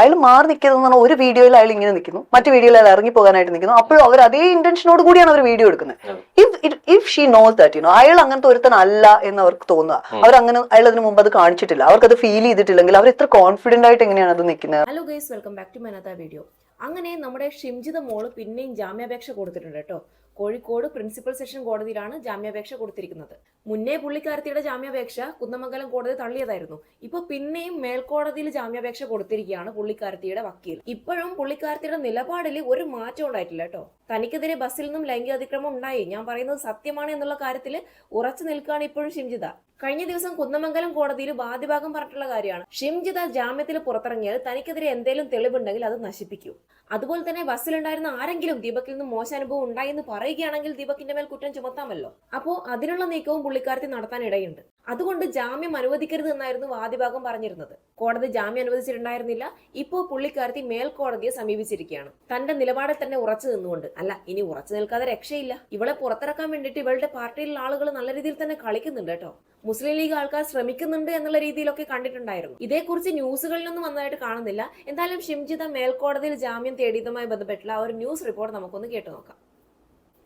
അയാൾ മാറി നിൽക്കുന്നത് പറഞ്ഞാൽ ഒരു വീഡിയോയിൽ അയാൾ ഇങ്ങനെ നിൽക്കുന്നു. മറ്റു വീഡിയോയിൽ അയാൾ ഇറങ്ങി പോകാനായിട്ട് നിൽക്കുന്നു. അപ്പോൾ അവർ അതേ ഇന്റൻഷനോട് കൂടിയാണ് അവർ വീഡിയോ എടുക്കുന്നത്. If if she know that you know അയാൾ അങ്ങനത്തെ ഒരുത്തനല്ല എന്ന് അവർക്ക് തോന്നുക. അവർ അങ്ങനെ അയാൾ അതിന് മുമ്പ് അത് കാണിച്ചിട്ടില്ല. അവർക്ക് അത് ഫീൽ ചെയ്തിട്ടില്ലെങ്കിൽ അവർ ഇത്ര കോൺഫിഡന്റ് ആയിട്ട് എങ്ങനെയാണ് അത് നിൽക്കുന്നത്? Hello guys welcome back to മനത്ത video അങ്ങനെ നമ്മുടെ ഷിംജിത മോൾ പിന്നെയും ജാമ്യാപേക്ഷ കൊടുത്തിട്ടുണ്ട് കേട്ടോ. കോഴിക്കോട് പ്രിൻസിപ്പൽ സെഷൻ കോടതിയിലാണ് ജാമ്യാപേക്ഷ കൊടുത്തിരിക്കുന്നത്. മുന്നേ പുള്ളിക്കാരത്തിയുടെ ജാമ്യാപേക്ഷ കുന്നമംഗലം കോടതി തള്ളിയതായിരുന്നു. ഇപ്പൊ പിന്നെയും മേൽക്കോടതിയിൽ ജാമ്യാപേക്ഷ കൊടുത്തിരിക്കുകയാണ് പുള്ളിക്കാരത്തിയുടെ വക്കീൽ. ഇപ്പോഴും പുള്ളിക്കാരത്തിയുടെ നിലപാടിൽ ഒരു മാറ്റം ഉണ്ടായിട്ടില്ല കേട്ടോ. തനിക്കെതിരെ ബസ്സിൽ നിന്നും ലൈംഗിക അതിക്രമം ഉണ്ടായി. ഞാൻ പറയുന്നത് സത്യമാണ് എന്നുള്ള കാര്യത്തിൽ ഉറച്ചു നിൽക്കുകയാണ് ഇപ്പോഴും ഷിംജിത. കഴിഞ്ഞ ദിവസം കുന്നമംഗലം കോടതിയിൽ വാദിഭാഗം പറഞ്ഞിട്ടുള്ള കാര്യമാണ്. ഷിംജിത ജാമ്യത്തിൽ പുറത്തിറങ്ങിയാൽ തനിക്കെതിരെ എന്തെങ്കിലും തെളിവുണ്ടെങ്കിൽ അത് നശിപ്പിക്കും. അതുപോലെ തന്നെ ബസ്സിലുണ്ടായിരുന്ന ആരെങ്കിലും ദീപക്കിൽ നിന്ന് മോശം അനുഭവം ഉണ്ടായി എന്ന് പറയുകയാണെങ്കിൽ ദീപക്കിന്റെ മേൽ കുറ്റം ചുമത്താമല്ലോ. അപ്പോ അതിനുള്ള നീക്കവും പുള്ളിക്കാരത്തി നടത്താൻ ഇടയുണ്ട്. അതുകൊണ്ട് ജാമ്യം അനുവദിക്കരുത് എന്നായിരുന്നു വാദിഭാഗം പറഞ്ഞിരുന്നത്. കോടതി ജാമ്യം അനുവദിച്ചിട്ടുണ്ടായിരുന്നില്ല. ഇപ്പോൾ പുള്ളിക്കാരത്തി മേൽക്കോടതിയെ സമീപിച്ചിരിക്കുകയാണ്. തന്റെ നിലപാടിൽ തന്നെ ഉറച്ചു നിന്നുകൊണ്ട്. അല്ല ഇനി ഉറച്ചു നിൽക്കാതെ രക്ഷയില്ല. ഇവളെ പുറത്തിറക്കാൻ വേണ്ടിയിട്ട് ഇവളുടെ പാർട്ടിയിലുള്ള ആളുകൾ നല്ല രീതിയിൽ തന്നെ കളിക്കുന്നുണ്ട് കേട്ടോ. മുസ്ലിം ലീഗ് ആൾക്കാർ ശ്രമിക്കുന്നുണ്ട് എന്നുള്ള രീതിയിലൊക്കെ കണ്ടിട്ടുണ്ടായിരുന്നു. ഇതേക്കുറിച്ച് ന്യൂസുകളിലൊന്നും വന്നതായിട്ട് കാണുന്നില്ല. എന്തായാലും ഷിംജിത മേൽക്കോടതിയിൽ ജാമ്യം തേടിയതുമായി ബന്ധപ്പെട്ടുള്ള ആ ഒരു ന്യൂസ് റിപ്പോർട്ട് നമുക്കൊന്ന് കേട്ടു നോക്കാം.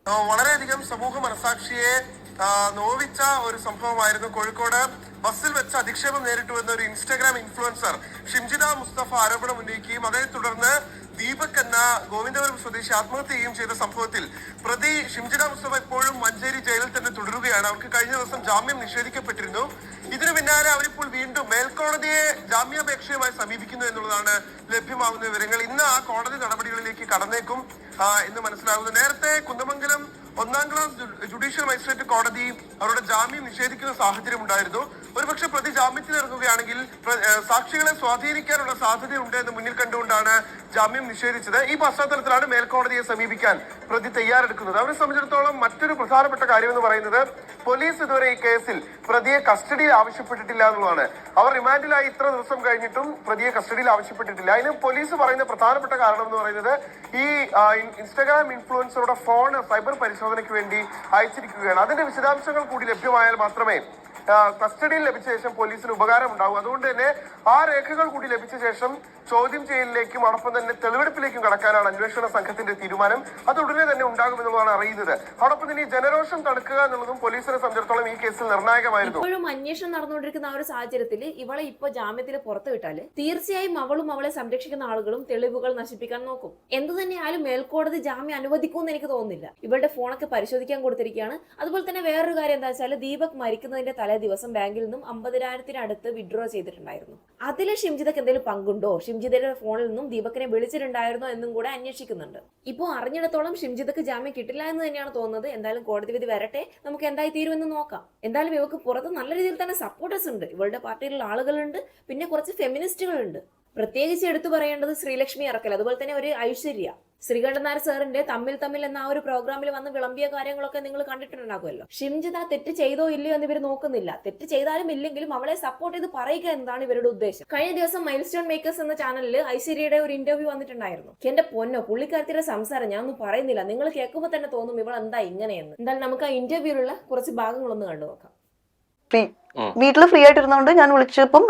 വളരെയധികം സമൂഹ മനസാക്ഷിയെ നോവിച്ച ഒരു സംഭവമായിരുന്നു. കോഴിക്കോട് ബസ്സിൽ വെച്ച് അധിക്ഷേപം നേരിട്ടു എന്ന ഒരു ഇൻസ്റ്റാഗ്രാം ഇൻഫ്ലുവൻസർ ഷിംജിത മുസ്തഫ ആരോപണം ഉന്നയിക്കുകയും അതേ തുടർന്ന് ദീപക് എന്ന ഗോവിന്ദപുരം സ്വദേശി ആത്മഹത്യ ചെയ്യുകയും ചെയ്ത സംഭവത്തിൽ പ്രതി ഷിംജിത മുസ്തഫ ഇപ്പോഴും മഞ്ചേരി ജയിലിൽ തന്നെ തുടരുകയാണ്. അവർക്ക് കഴിഞ്ഞ ദിവസം ജാമ്യം നിഷേധിക്കപ്പെട്ടിരുന്നു. ഇതിനു പിന്നാലെ അവരിപ്പോൾ വീണ്ടും മേൽക്കോടതിയെ ജാമ്യാപേക്ഷയുമായി സമീപിക്കുന്നു എന്നുള്ളതാണ് ലഭ്യമാകുന്ന വിവരങ്ങൾ. ഇന്ന് ആ കോടതി നടപടികളിലേക്ക് കടന്നേക്കും. എന്ന് മനസ്സിലാകുന്നു നേരത്തെ കുന്ദമംഗലം ഒന്നാം ക്ലാസ് ജുഡീഷ്യൽ മജിസ്ട്രേറ്റ് കോടതി അവരുടെ ജാമ്യം നിഷേധിക്കുന്ന സാഹചര്യം ഉണ്ടായിരുന്നു. ഒരുപക്ഷെ പ്രതി ജാമ്യത്തിൽ ഇറങ്ങുകയാണെങ്കിൽ സാക്ഷികളെ സ്വാധീനിക്കാനുള്ള സാധ്യതയുണ്ട് എന്ന് മുന്നിൽ കണ്ടുകൊണ്ടാണ് ജാമ്യം നിഷേധിച്ചത് ഈ പശ്ചാത്തലത്തിലാണ് മേൽക്കോടതിയെ സമീപിക്കാൻ പ്രതി തയ്യാറെടുക്കുന്നത്. അവരെ സംബന്ധിച്ചിടത്തോളം മറ്റൊരു പ്രധാനപ്പെട്ട കാര്യം എന്ന് പറയുന്നത് പോലീസ് ഇതുവരെ ഈ കേസിൽ പ്രതിയെ കസ്റ്റഡിയിൽ ആവശ്യപ്പെട്ടിട്ടില്ല എന്നുള്ളതാണ്. അവർ റിമാൻഡിലായി ഇത്ര ദിവസം കഴിഞ്ഞിട്ടും പ്രതിയെ കസ്റ്റഡിയിൽ ആവശ്യപ്പെട്ടിട്ടില്ല. അതിന് പോലീസ് പറയുന്ന പ്രധാനപ്പെട്ട കാരണം എന്ന് പറയുന്നത് ഈ ഇൻസ്റ്റാഗ്രാം ഇൻഫ്ലുവൻസറുടെ ഫോൺ സൈബർ പരിശോധനയ്ക്ക് വേണ്ടി അയച്ചിരിക്കുകയാണ്. അതിന്റെ വിശദാംശങ്ങൾ കൂടി ലഭ്യമായാൽ മാത്രമേ കസ്റ്റഡിയിൽ ലഭിച്ച ശേഷം പോലീസിന് ഉപകാരം ഉണ്ടാവും അതുകൊണ്ട് തന്നെ ആ രേഖകൾ കൂടി ലഭിച്ച ശേഷം ചോദ്യം ചെയ്യലിലേക്കും അതോടൊപ്പം തന്നെ തെളിവെടുപ്പിലേക്കും കടക്കാനാണ് അന്വേഷണ സംഘത്തിന്റെ തീരുമാനം. അത് ഉടനെ തന്നെ ഉണ്ടാകുമെന്നുള്ളതാണ് അറിയുന്നത്. അതോടൊപ്പം തന്നെ ജനരോഷം തടുക്കുക എന്നുള്ളതും പോലീസിനെ സംബന്ധിച്ചിടത്തോളം ഈ കേസിൽ നിർണായകമായിരുന്നു. ഇപ്പോഴും അന്വേഷണം നടന്നുകൊണ്ടിരിക്കുന്ന ആ ഒരു സാഹചര്യത്തിൽ ഇവളെ ഇപ്പൊ ജാമ്യത്തിൽ പുറത്തു വിട്ടാൽ തീർച്ചയായും അവളും അവളെ സംരക്ഷിക്കുന്ന ആളുകളും തെളിവുകൾ നശിപ്പിക്കാൻ നോക്കും. എന്തു തന്നെയായാലും മേൽക്കോടതി ജാമ്യം അനുവദിക്കുമെന്ന് എനിക്ക് തോന്നുന്നില്ല. ഇവളുടെ ഫോണൊക്കെ പരിശോധിക്കാൻ കൊടുത്തിരിക്കുകയാണ്. അതുപോലെ തന്നെ വേറൊരു കാര്യം എന്താ വെച്ചാൽ ദീപക് മരിക്കുന്നതിന്റെ തലേ ദിവസം ബാങ്കിൽ നിന്നും അമ്പതിനായിരത്തിനടുത്ത് വിഡ്രോ ചെയ്തിട്ടുണ്ടായിരുന്നു. അതിൽ ഷിംജിതക്ക് എന്തെങ്കിലും പങ്കുണ്ടോ? ഷിംജിതയുടെ ഫോണിൽ നിന്നും ദീപക്കിനെ വിളിച്ചിട്ടുണ്ടായിരുന്നോ എന്നും കൂടെ അന്വേഷിക്കുന്നുണ്ട്. ഇപ്പോൾ അറിഞ്ഞിടത്തോളം ഷിംജിതക്ക് ജാമ്യം കിട്ടില്ല എന്ന് തന്നെയാണ് തോന്നുന്നത്. എന്തായാലും കോടതി വിധി വരട്ടെ. നമുക്ക് എന്തായി തീരുമെന്ന് നോക്കാം. എന്തായാലും ഇവക്ക് പുറത്ത് നല്ല രീതിയിൽ തന്നെ സപ്പോർട്ടേഴ്സ് ഉണ്ട്. ഇവളുടെ പാർട്ടിയിലുള്ള ആളുകളുണ്ട്. പിന്നെ കുറച്ച് ഫെമിനിസ്റ്റുകളുണ്ട് പ്രത്യേകിച്ച് എടുത്തു പറയേണ്ടത് ശ്രീലക്ഷ്മി അറക്കൽ അതുപോലെ തന്നെ ഒരു ഐശ്വര്യ. ശ്രീകണ്ഠനാർ സാറിന്റെ തമ്മിൽ തമ്മിൽ എന്ന ആ ഒരു പ്രോഗ്രാമിൽ വന്ന് വിളമ്പിയ കാര്യങ്ങളൊക്കെ നിങ്ങൾ കണ്ടിട്ടുണ്ടാകുമല്ലോ. ഷിംജിത തെറ്റ് ചെയ്തോ ഇല്ലയോ എന്ന് ഇവർ നോക്കുന്നില്ല. തെറ്റ് ചെയ്താലും ഇല്ലെങ്കിലും അവളെ സപ്പോർട്ട് ചെയ്ത് പറയുക എന്നതാണ് ഇവരുടെ ഉദ്ദേശം. കഴിഞ്ഞ ദിവസം മൈൽ സ്റ്റോൺ മേക്കേഴ്സ് എന്ന ചാനലിൽ ഐശ്വര്യയുടെ ഒരു ഇന്റർവ്യൂ വന്നിട്ടുണ്ടായിരുന്നു. എന്റെ പൊന്നോ പുള്ളിക്കാരത്തിയുടെ സംസാരം ഞാൻ ഒന്നും പറയുന്നില്ല. നിങ്ങൾ കേൾക്കുമ്പോൾ തന്നെ തോന്നും ഇവൾ എന്താ ഇങ്ങനെയെന്ന്. എന്തായാലും നമുക്ക് ആ ഇന്റർവ്യൂവിലുള്ള കുറച്ച് ഭാഗങ്ങളൊന്ന് കണ്ടു നോക്കാം വീട്ടിൽ ഫ്രീ ആയിട്ടിരുന്നോണ്ട് ഞാൻ വിളിച്ചപ്പം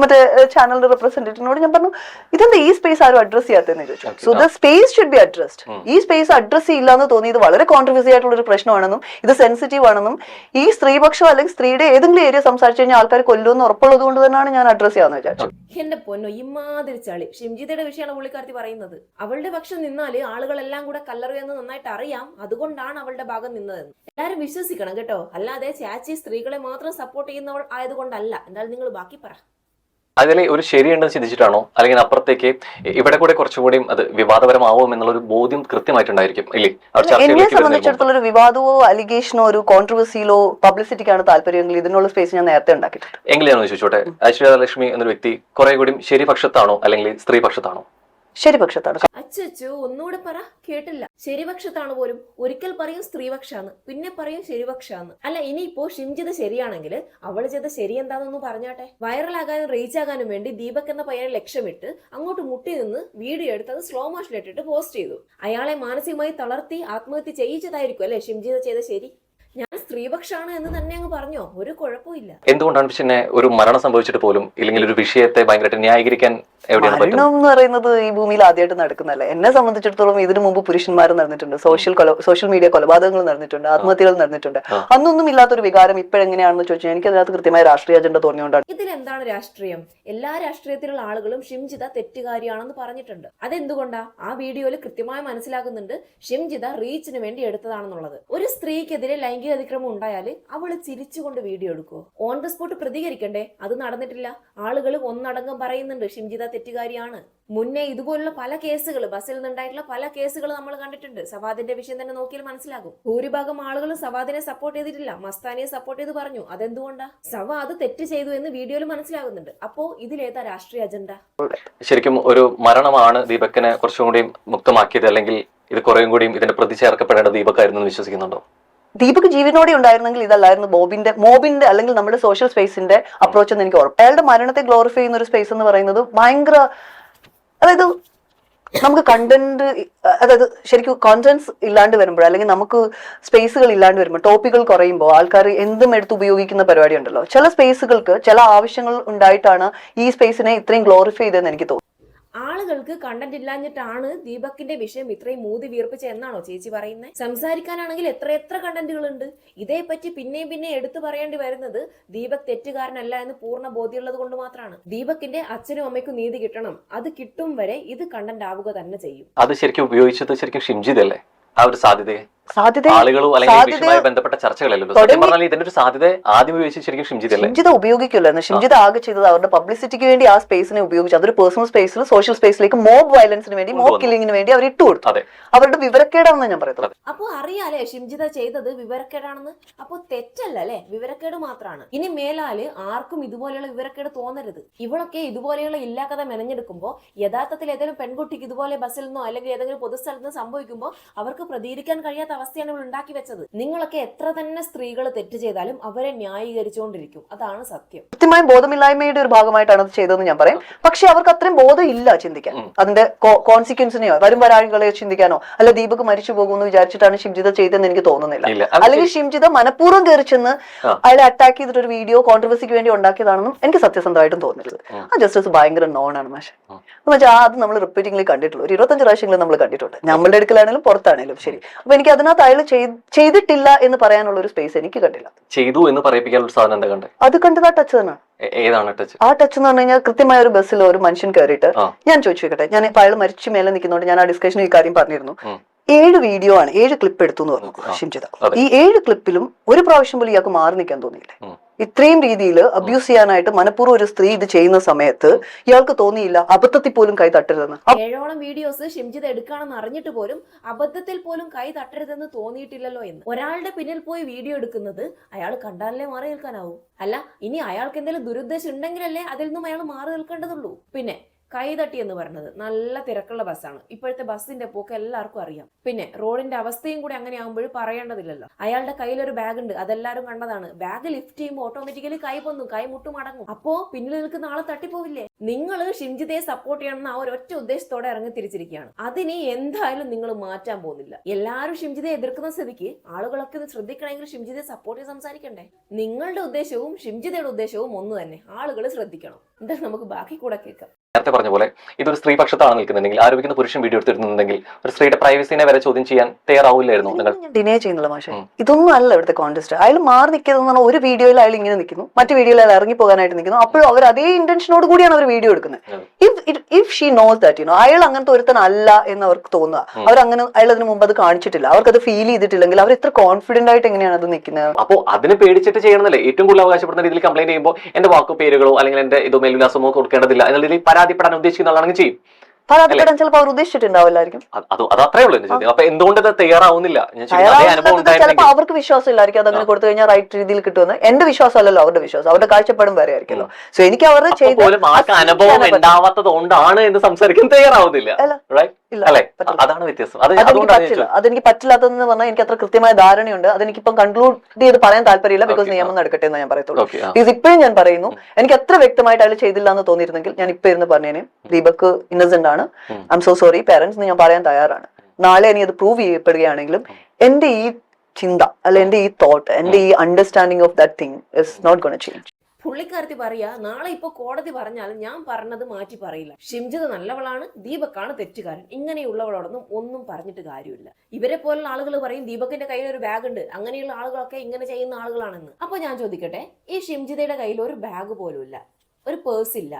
മറ്റേ ചാനലിന്റെ റെപ്രസെന്റേറ്റീവിനോട് ഞാൻ പറഞ്ഞു ഇതെന്താ ഈ സ്പേസ് ആരും അഡ്രസ് ചെയ്യാത്തതെന്ന് ചോദിച്ചു. So the space should be addressed ഈ സ്പേസ് അഡ്രസ് ചെയ്യില്ല എന്ന് തോന്നി ഇത് വളരെ കോൺട്രവേഴ്സി ആയിട്ടുള്ള ഒരു പ്രശ്നമാണെന്നും ഇത് സെൻസിറ്റീവ് ആണെന്നും ഈ സ്ത്രീപക്ഷം അല്ലെങ്കിൽ സ്ത്രീയുടെ ഏതെങ്കിലും ഏരിയ സംസാരിച്ചു കഴിഞ്ഞാൽ ആൾക്കാർ കൊല്ലുമെന്ന് ഉറപ്പുള്ളത് കൊണ്ട് തന്നെയാണ് ഞാൻ അഡ്രസ് ചെയ്യാന്ന് വിചാരിച്ചു എന്റെ പൊന്നോ ഇമാതിരി ചളി. ഷിംജിതയുടെ വിഷയമാണ് പുള്ളിക്കാരത്തി പറയുന്നത്. അവളുടെ പക്ഷം നിന്നാൽ ആളുകളെല്ലാം കൂടെ കല്ലറിയെന്ന് നന്നായിട്ട് അറിയാം. അതുകൊണ്ടാണ് അവളുടെ ഭാഗം നിന്നതെന്ന്. എല്ലാരും വിശ്വസിക്കണം കേട്ടോ. അല്ലാതെ ചാച്ചി സ്ത്രീകളെ മാത്രം സപ്പോർട്ട് ചെയ്യുന്നവൾ ആയതുകൊണ്ടല്ല. എന്തായാലും നിങ്ങൾ ബാക്കി പറ. അതിൽ ഒരു ശരിയുണ്ടെന്ന് ചിന്തിച്ചിട്ടാണോ? അല്ലെങ്കിൽ അപ്പുറത്തേക്ക് ഇവിടെ കൂടെ കുറച്ചുകൂടിയും അത് വിവാദപരമാവും എന്നുള്ള ഒരു ബോധ്യം കൃത്യമായിട്ടുണ്ടായിരിക്കും ഇല്ലേ? എന്നെ സംബന്ധിച്ചിടത്തോളം ഒരു വിവാദമോ അലിഗേഷനോ ഒരു കോൺട്രവേഴ്സിയിലോ പബ്ലിസിറ്റിക്കാണ് താല്പര്യമെങ്കിൽ ഇതിനുള്ള സ്പേസ് ഞാൻ നേരത്തെ ഉണ്ടാക്കിയിട്ടുണ്ട്. എങ്കിലും ചോദിച്ചോട്ടെ? ഐശ്വര്യ ലക്ഷ്മി എന്നൊരു വ്യക്തി കുറെ കൂടി ശരി പക്ഷത്താണോ അല്ലെങ്കിൽ സ്ത്രീ പക്ഷത്താണോ ശരി പക്ഷത്താണ് അച്ചോ ഒന്നുകൂടെ പറ. കേട്ടില്ല. ശരിപക്ഷത്താണ് പോലും. ഒരിക്കൽ പറയും സ്ത്രീപക്ഷാന്ന്. പിന്നെ പറയും ശരിപക്ഷാന്ന്. അല്ല ഇനിയിപ്പോ ഷിംജിത് ശരിയാണെങ്കിൽ അവൾ ചെയ്ത ശരി എന്താണെന്ന് പറഞ്ഞാട്ടെ. വൈറലാകാനും റീച്ച് ആകാനും വേണ്ടി ദീപക് എന്ന പയ്യനെ ലക്ഷ്യമിട്ട് അങ്ങോട്ട് മുട്ടി നിന്ന് വീഡിയോ എടുത്ത് അത് സ്ലോ മോഷനിലിട്ടിട്ട് പോസ്റ്റ് ചെയ്തു. അയാളെ മാനസികമായി തളർത്തി ആത്മഹത്യ ചെയ്യിച്ചതായിരിക്കും അല്ലെ ഷിംജിത് ചെയ്ത ശരി? ഞാൻ സ്ത്രീപക്ഷാണ് എന്ന് തന്നെ അങ്ങ് പറഞ്ഞോ. ഒരു കുഴപ്പമില്ല എന്തുകൊണ്ടാണ് പിന്നെ ഒരു മരണം സംഭവിച്ചിട്ട് പോലും ഇല്ലെങ്കിൽ ഒരു വിഷയത്തെ ഭയങ്കരമായിട്ട് ന്യായീകരിക്കാൻ മരണം എന്ന് പറയുന്നത് ഈ ഭൂമിയിൽ ആദ്യമായിട്ട് നടക്കുന്നതല്ല? എന്നെ സംബന്ധിച്ചിടത്തോളം ഇതിനു മുമ്പ് പുരുഷന്മാർ നടന്നിട്ടുണ്ട്. സോഷ്യൽ സോഷ്യൽ മീഡിയ കൊലപാതകങ്ങൾ നടന്നിട്ടുണ്ട്. ആത്മഹത്യകൾ നടന്നിട്ടുണ്ട്. അന്നൊന്നും ഇല്ലാത്തൊരു വികാരം ഇപ്പോഴെങ്ങനെയാണെന്ന് ചോദിച്ചാൽ എനിക്ക് അതിനകത്ത് കൃത്യമായ രാഷ്ട്രീയ അജണ്ട തോന്നിയോണ്ടാണ്. ഇതിൽ എന്താണ് രാഷ്ട്രീയം? എല്ലാ രാഷ്ട്രീയത്തിലുള്ള ആളുകളും ഷിംജിത തെറ്റുകാരിയാണെന്ന് പറഞ്ഞിട്ടുണ്ട്. അതെന്തുകൊണ്ടാ? ആ വീഡിയോയിൽ കൃത്യമായി മനസ്സിലാകുന്നുണ്ട് ഷിംജിത റീച്ചിന് വേണ്ടി എടുത്തതാണെന്നുള്ളത്. ഒരു സ്ത്രീക്കെതിരെ ലൈംഗിക അതിക്രമം ഉണ്ടായാൽ അവൾ ചിരിച്ചുകൊണ്ട് വീഡിയോ എടുക്കുമോ ഓൺ ദ സ്പോട്ട് പ്രതികരിക്കണ്ടേ? അത് നടന്നിട്ടില്ല. ആളുകൾ ഒന്നടങ്കം പറയുന്നുണ്ട് ഷിംജിത തെറ്റുകാരിയാണ്. മുന്നേ ഇതുപോലുള്ള പല കേസുകൾ ബസ്സിൽ നിന്നുണ്ടായിട്ടുള്ള പല കേസുകൾ നമ്മൾ കണ്ടിട്ടുണ്ട്. സവാദിന്റെ വിഷയം തന്നെ നോക്കിയാൽ മനസ്സിലാകും. ഭൂരിഭാഗം ആളുകളും സവാദിനെ സപ്പോർട്ട് ചെയ്തിട്ടില്ല. മസ്താനിയെ സപ്പോർട്ട് ചെയ്ത് പറഞ്ഞു. അതെന്തുകൊണ്ടാ? സവാദ് തെറ്റ് ചെയ്തു എന്ന് വീഡിയോയിൽ മനസ്സിലാകുന്നുണ്ട്. അപ്പോ ഇതിലേതാ രാഷ്ട്രീയ അജണ്ട? ശരിക്കും ഒരു മരണമാണ് ദീപക്കിനെ കുറച്ചും കൂടി മുക്തമാക്കിയത് അല്ലെങ്കിൽ ഇത് കുറേയും കൂടിയും ഇതിന്റെ പ്രതി ചേർക്കപ്പെടേണ്ട ദീപക്കായിരുന്നു വിശ്വസിക്കുന്നുണ്ടോ? ദീപക് ജീവനോടെ ഉണ്ടായിരുന്നെങ്കിൽ ഇതല്ലായിരുന്നു ബോബിന്റെ മോബിന്റെ അല്ലെങ്കിൽ നമ്മുടെ സോഷ്യൽ സ്പേസിന്റെ അപ്രോച്ച് എന്ന് എനിക്ക് ഉറപ്പ്. അയാളുടെ മരണത്തെ ഗ്ലോറിഫൈ ചെയ്യുന്ന ഒരു സ്പേസ് എന്ന് പറയുന്നത് ഭയങ്കര അതായത് നമുക്ക് കണ്ടന്റ് അതായത് ശരിക്കും കോണ്ടന്റ്സ് ഇല്ലാണ്ട് വരുമ്പോൾ അല്ലെങ്കിൽ നമുക്ക് സ്പേസുകൾ ഇല്ലാണ്ട് വരുമ്പോൾ ടോപ്പിക്കുകൾ കുറയുമ്പോൾ ആൾക്കാർ എന്തും എടുത്ത് ഉപയോഗിക്കുന്ന പരിപാടി ഉണ്ടല്ലോ. ചില സ്പേസുകൾക്ക് ചില ആവശ്യങ്ങൾ ഉണ്ടായിട്ടാണ് ഈ സ്പേസിനെ ഇത്രയും ഗ്ലോറിഫൈ ചെയ്തതെന്ന് എനിക്ക് തോന്നുന്നു. ആളുകൾക്ക് കണ്ടന്റ് ഇല്ലാഞ്ഞിട്ടാണ് ദീപക്കിന്റെ വിഷയം ഇത്രയും മൂതി വീർപ്പിച്ച എന്നാണോ ചേച്ചി പറയുന്നത് സംസാരിക്കാനാണെങ്കിൽ എത്ര എത്ര കണ്ടന്റുകൾ ഉണ്ട് ഇതേപ്പറ്റി പിന്നെയും പിന്നെ എടുത്തു പറയേണ്ടി വരുന്നത് ദീപക് തെറ്റുകാരനല്ല എന്ന് പൂർണ ബോധ്യമുള്ളത് കൊണ്ട് മാത്രമാണ്. ദീപക്കിന്റെ അച്ഛനും അമ്മയ്ക്കും നീതി കിട്ടണം. അത് കിട്ടും വരെ ഇത് കണ്ടന്റ് ആവുക തന്നെ ചെയ്യും. അത് ശരിക്കും ഉപയോഗിച്ചത് ശരിക്കും ഷിംജിതല്ലേ? ആ ഒരു സാധ്യതയെ? സാധ്യത ആളുകളും അല്ലെങ്കിൽ സാധ്യത വിഷയവുമായി ബന്ധപ്പെട്ട ചർച്ചകളല്ലോ? സത്യം പറഞ്ഞാൽ ഇതിന്റെ ഒരു സാധ്യത ആദ്യം ശരിക്കും ഷിംജിത് അല്ലേ? ഷിംജിത ഉപയോഗിക്കില്ലായിരുന്നു ഷിംജിത ആകെ ചെയ്തത് അവരുടെ പബ്ലിസിറ്റിക്ക് വേണ്ടി ആ സ്പേസിനെ ഉപയോഗിച്ചു അതൊരു പേഴ്സണൽ സ്പേസിൽ സോഷ്യൽ സ്പേസിലേക്ക് മോബ് വയലൻസിന് വേണ്ടി മോബ് കില്ലിങ്ങിന് വേണ്ടി അവർ ഇട്ടു കൊടുത്തു. അതെ. അവരുടെ വിവരക്കേടാണെന്ന് ഞാൻ പറയുന്നത് അപ്പോ അറിയാലേ ഷിംജിത ചെയ്തത് വിവരക്കേടാണെന്ന്? അപ്പോ തെറ്റല്ല അല്ലേ? വിവരക്കേട് മാത്രമാണ് ഇനി മേലാൽ ആർക്കും ഇതുപോലെയുള്ള വിവരക്കേട് തോന്നരുത്. ഇവളൊക്കെ ഇതുപോലെയുള്ള ഇല്ലാ കഥ മെനഞ്ഞെടുക്കുമ്പോ യഥാർത്ഥത്തിൽ ഏതെങ്കിലും പെൺകുട്ടിക്ക് ഇതുപോലെ ബസ്സിൽ നിന്നോ അല്ലെങ്കിൽ ഏതെങ്കിലും പൊതുസ്ഥലത്ത് നിന്ന് സംഭവിക്കുമ്പോൾ അവർക്ക് പ്രതികരിക്കാൻ കഴിയാത്ത അവസ്ഥയാണ് ഇവൾ ഉണ്ടാക്കി വെച്ചത്. നിങ്ങളൊക്കെ എത്ര തന്നെ സ്ത്രീകൾ തെറ്റ് ചെയ്താലും അവരെ ന്യായീകരിച്ചുകൊണ്ടിരിക്കും. അതാണ് സത്യം. കൃത്യമായ ബോധമില്ലായ്മയുടെ ഒരു ഭാഗമായിട്ടാണ് അത് ചെയ്തതെന്ന് ഞാൻ പറയും. പക്ഷെ അവർക്ക് അത്രയും ബോധം ഇല്ല ചിന്തിക്കാൻ അതിന്റെ കോൺസിക്വൻസിനെയോ വരും വരാഴികളെയോ ചിന്തിക്കാനോ അല്ല ദീപക് മരിച്ചു പോകുമെന്ന് വിചാരിച്ചിട്ടാണ് ഷിംജിത ചെയ്തതെന്ന് എനിക്ക് തോന്നുന്നില്ല. അല്ലെങ്കിൽ ഷിംജിത മനഃപൂർവം കയറി ചെന്ന് അയാളെ അറ്റാക്ക് ചെയ്തിട്ട് ഒരു വീഡിയോ കോൺട്രവേഴ്സിക്ക് വേണ്ടി ഉണ്ടാക്കിയതാണെന്നും എനിക്ക് സത്യസന്ധമായിട്ടും തോന്നുന്നത് ആ ജസ്റ്റിസ് ഭയങ്കര നോൺ ആണ് മാഷെ എന്ന് വെച്ചാൽ അത് നമ്മൾ റിപ്പീറ്റിംഗ്ലി കണ്ടിട്ടുള്ളൂ. ഒരു ഇരുപത്തഞ്ച് പ്രാവശ്യങ്ങളിൽ നമ്മൾ കണ്ടിട്ടുണ്ട്. നമ്മളുടെ അടുക്കലാണെങ്കിലും പുറത്താണെങ്കിലും ശരി. അപ്പൊ എനിക്ക് അതിനകത്ത് അയാൾ ചെയ്തിട്ടില്ല എന്ന് പറയാനുള്ള ഒരു സ്പേസ് എനിക്ക് കണ്ടില്ല. ചെയ്തു എന്ന് പറയിപ്പിക്കാനുള്ള സാധനം എന്താ കണ്ടത് അത് കണ്ടത് ആ ടച്ച് തന്നെയാണ് ഏതാണ് ടച്ച് ആ ടച്ച് എന്ന് പറഞ്ഞു കഴിഞ്ഞാൽ കൃത്യമായ ഒരു ബസ്സിൽ ഒരു മനുഷ്യൻ കയറിയിട്ട് ഞാൻ ചോദിച്ചു വെക്കട്ടെ ഞാൻ ഇപ്പൊ അയാൾ മരിച്ചു മേലെ നിൽക്കുന്നതുകൊണ്ട് ഞാൻ ആ ഡിസ്കഷൻ ഈ കാര്യം പറഞ്ഞിരുന്നു. ഏഴ് വീഡിയോ ആണ് ഏഴ് ക്ലിപ്പ് എടുത്തു എന്ന് പറഞ്ഞു ഷിംജിത. ഈ ഏഴ് ക്ലിപ്പിലും ഒരു പ്രാവശ്യം പോലും ഇയാൾക്ക് മാറി നിൽക്കാൻ തോന്നിയില്ലേ. ഇത്രയും രീതിയിൽ അബ്യൂസ് ചെയ്യാനായിട്ട് മനഃപൂർവം ഒരു സ്ത്രീ ഇത് ചെയ്യുന്ന സമയത്ത് ഇയാൾക്ക് തോന്നിയില്ല അബദ്ധത്തിൽ പോലും കൈ തട്ടരുതെന്ന്. ഏഴോളം വീഡിയോസ് ഷിംജിത് എടുക്കാണെന്ന് അറിഞ്ഞിട്ട് പോലും അബദ്ധത്തിൽ പോലും കൈ തട്ടരുതെന്ന് തോന്നിയിട്ടില്ലല്ലോ എന്ന്. ഒരാളുടെ പിന്നിൽ പോയി വീഡിയോ എടുക്കുന്നത് അയാൾ കണ്ടാലേ മാറി നിൽക്കാനാവും. അല്ല ഇനി അയാൾക്ക് എന്തെങ്കിലും ദുരുദ്ദേശം ഉണ്ടെങ്കിലല്ലേ അതിൽ നിന്നും അയാൾ മാറി നിൽക്കേണ്ടതുള്ളൂ. പിന്നെ കൈ തട്ടി എന്ന് പറയുന്നത് നല്ല തിരക്കുള്ള ബസ്സാണ്. ഇപ്പോഴത്തെ ബസ്സിന്റെ പോക്ക് എല്ലാവർക്കും അറിയാം. പിന്നെ റോഡിന്റെ അവസ്ഥയും കൂടി അങ്ങനെ ആകുമ്പോൾ പറയേണ്ടതില്ലല്ലോ. അയാളുടെ കയ്യിലൊരു ഒരു ബാഗ് ഉണ്ട് അതെല്ലാവരും കണ്ടതാണ്. ബാഗ് ലിഫ്റ്റ് ചെയ്യുമ്പോൾ ഓട്ടോമാറ്റിക്കലി കൈ പൊന്നും കൈ മുട്ടും അടങ്ങും. അപ്പോ പിന്നിൽ നിൽക്കുന്ന ആളെ തട്ടിപ്പോവില്ലേ? നിങ്ങൾ ഷിംജിതയെ സപ്പോർട്ട് ചെയ്യണമെന്ന് ആ ഒരൊറ്റ ഉദ്ദേശത്തോടെ ഇറങ്ങി തിരിച്ചിരിക്കുകയാണ്. അതിനെ എന്തായാലും നിങ്ങൾ മാറ്റാൻ പോകുന്നില്ല. എല്ലാവരും ഷിംജിതയെ എതിർക്കുന്ന സ്ഥിതിക്ക് ആളുകളൊക്കെ ഇത് ശ്രദ്ധിക്കണമെങ്കിൽ ഷിംജിതയെ സപ്പോർട്ട് ചെയ്ത് സംസാരിക്കണ്ടേ? നിങ്ങളുടെ ഉദ്ദേശവും ഷിംജിതയുടെ ഉദ്ദേശവും ഒന്ന് തന്നെ. ആളുകൾ ശ്രദ്ധിക്കണം. എന്താ നമുക്ക് ബാക്കി കൂടെ കേൾക്കാം. നേരത്തെ പറഞ്ഞ പോലെ ഇതൊരു സ്ത്രീ പക്ഷത്താണ് നിൽക്കുന്നുണ്ടെങ്കിൽ ആരോപിക്കുന്ന പുരുഷൻ വീഡിയോ എടുത്തിരുന്നുണ്ടെങ്കിൽ ഒരു സ്ത്രീയുടെ പ്രൈവസിനെ വരെ ചോദ്യം ചെയ്യാൻ തയ്യാറാവില്ലായിരുന്നു നിങ്ങൾ. ഡിനേ ചെയ്യുന്നുള്ള മാഷെ. ഇതൊന്നും അല്ല ഇവിടുത്തെ കോൺടെസ്റ്റ് അയാൾ മാറി നിൽക്കുന്ന പറഞ്ഞാൽ ഒരു വീഡിയോയിൽ അയാൾ ഇങ്ങനെ നിൽക്കുന്നു. മറ്റു വീഡിയോയിൽ അയാൾ ഇറങ്ങി പോകാനായിട്ട് നിൽക്കുന്നു. അപ്പോഴും അവർ അതേ ഇന്റൻഷനോട് കൂടിയാണ് അവർ വീഡിയോ എടുക്കുന്നത്. If if she knows that you know അയാൾ അങ്ങനത്തെ ഒരുത്തനല്ല എന്ന് അവർക്ക് തോന്നുക. അവർ അങ്ങനെ അയാൾ അതിന് മുമ്പ് അത് കാണിച്ചിട്ടില്ല. അവർക്ക് അത് ഫീൽ ചെയ്തിട്ടില്ലെങ്കിൽ അവർ ഇത്ര കോൺഫിഡന്റ് ആയിട്ട് എങ്ങനെയാണ് അത് നിൽക്കുന്നത്? അപ്പോൾ അതിന് പേടിച്ചിട്ട് ചെയ്യണമെന്നല്ലേ. ഏറ്റവും കൂടുതൽ അവകാശപ്പെടുന്ന രീതിയിൽ കംപ്ലൈന്റ് ചെയ്യുമ്പോൾ എന്റെ വാക്കു പേരുകളോ അല്ലെങ്കിൽ എന്റെ ഇതോ മേൽവിലാസമോ കൊടുക്കേണ്ടതില്ല എന്നുള്ള രീതിയിൽ പരാതിപ്പെടാൻ ഉദ്ദേശിക്കുന്ന ആളാണെങ്കിൽ ചെയ്യും. പരാതിപ്പെടാൻ ചിലപ്പോൾ അവർ ഉദ്ദേശിച്ചിട്ടുണ്ടാവില്ലായിരിക്കും. അത് അത് അത് അത്രേ ഉള്ളൂ അപ്പൊ എന്തുകൊണ്ട് ഇത് തയ്യാറാവുന്നില്ല? ചിലപ്പോൾ അവർക്ക് വിശ്വാസം ഇല്ലായിരിക്കും അതങ്ങനെ കൊടുത്തു കഴിഞ്ഞാൽ റൈറ്റ് രീതിയിൽ കിട്ടുമെന്ന്. എന്റെ വിശ്വാസം അല്ലല്ലോ അവരുടെ വിശ്വാസം. അവരുടെ കാഴ്ചപ്പാടും വേറെ ആയിരിക്കുമല്ലോ. സോ എനിക്ക് അവർ ചെയ്ത പോലും അനുഭവം. ഉണ്ടാവാത്തത് കൊണ്ടാണ് എന്ന് സംസാരിക്കാൻ തയ്യാറാവുന്നില്ല. അതാണ് വ്യത്യാസം. അത് അതെനിക്ക് പറ്റില്ല. അതെനിക്ക് പറ്റില്ലാത്തതെന്ന് പറഞ്ഞാൽ എനിക്ക് അത്ര കൃത്യമായ ധാരണയുണ്ട്. അതെനിക്കിപ്പം കൺക്ലൂഡ് ചെയ്ത് പറയാൻ താല്പര്യമില്ല ബിക്കോസ് നിയമം നടക്കട്ടെ എന്ന് ഞാൻ പറയത്തുള്ളൂ. ബിക്കോസ് ഇപ്പോഴും ഞാൻ പറയുന്നു എനിക്ക് അത്ര വ്യക്തമായിട്ട് അയാൾ ചെയ്തില്ല എന്ന് തോന്നിയിരുന്നെങ്കിൽ ഞാൻ ഇപ്പൊ ഇരുന്ന് പറഞ്ഞേനെ. ദീപക് ഇന്നസെന്റ് ആണ്. I'm so sorry parents എന്ന് ഞാൻ പറയാൻ തയ്യാറാണ്. നാളെ ഇനി അത് പ്രൂവ് ചെയ്യപ്പെടുകയാണെങ്കിലും എന്റെ ഈ ചിന്ത അല്ല എന്റെ ഈ തോട്ട് എന്റെ ഈ understanding of that thing is not gonna change പുള്ളിക്കാരത്തി പറയാ നാളെ ഇപ്പൊ കോടതി പറഞ്ഞാൽ ഞാൻ പറഞ്ഞത് മാറ്റി പറയില്ല. ഷിംജിത് നല്ലവളാണ് ദീപക്കാണ് തെറ്റുകാരൻ. ഇങ്ങനെയുള്ളവളോടൊന്നും ഒന്നും പറഞ്ഞിട്ട് കാര്യമില്ല. ഇവരെ പോലുള്ള ആളുകൾ പറയും ദീപകിന്റെ കയ്യിൽ ഒരു ബാഗ് ഉണ്ട് അങ്ങനെയുള്ള ആളുകളൊക്കെ ഇങ്ങനെ ചെയ്യുന്ന ആളുകളാണെന്ന്. അപ്പൊ ഞാൻ ചോദിക്കട്ടെ ഈ ഷിംജിതയുടെ കയ്യിൽ ഒരു ബാഗ് പോലും ഇല്ല ഒരു പേഴ്സ് ഇല്ല.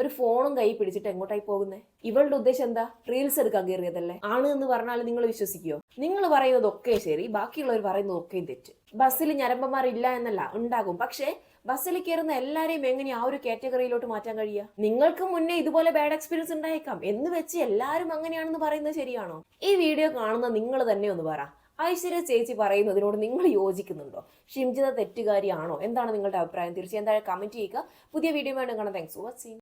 ഒരു ഫോണും കൈ പിടിച്ചിട്ട് എങ്ങോട്ടായി പോകുന്നേ? ഇവളുടെ ഉദ്ദേശം എന്താ? റീൽസ് എടുക്കാൻ കയറിയതല്ലേ? ആണ് എന്ന് പറഞ്ഞാൽ നിങ്ങൾ വിശ്വസിക്കുമോ നിങ്ങൾ പറയുന്നതൊക്കെ ശരി ബാക്കിയുള്ളവർ പറയുന്നതൊക്കെയും തെറ്റ്. ബസ്സിൽ ഞരമ്പന്മാർ ഇല്ല എന്നല്ല ഉണ്ടാകും. പക്ഷേ ബസ്സിൽ കയറുന്ന എല്ലാരെയും എങ്ങനെ ആ ഒരു കാറ്റഗറിയിലോട്ട് മാറ്റാൻ കഴിയുക നിങ്ങൾക്ക് മുന്നേ ഇതുപോലെ ബാഡ് എക്സ്പീരിയൻസ് ഉണ്ടായേക്കാം. എന്ന് വെച്ച് എല്ലാവരും അങ്ങനെയാണെന്ന് പറയുന്നത് ശരിയാണോ? ഈ വീഡിയോ കാണുന്ന നിങ്ങൾ തന്നെ ഒന്ന് പറ. ഐശ്വര്യ ചേച്ചി പറയുന്നതിനോട് നിങ്ങൾ യോജിക്കുന്നുണ്ടോ? ഷിംജിത തെറ്റുകാരിയാണോ? എന്താണ് നിങ്ങളുടെ അഭിപ്രായം? തീർച്ചയായും എന്തായാലും കമന്റ് ചെയ്യുക. പുതിയ വീഡിയോ വേണം കാണാം. Thanks for watching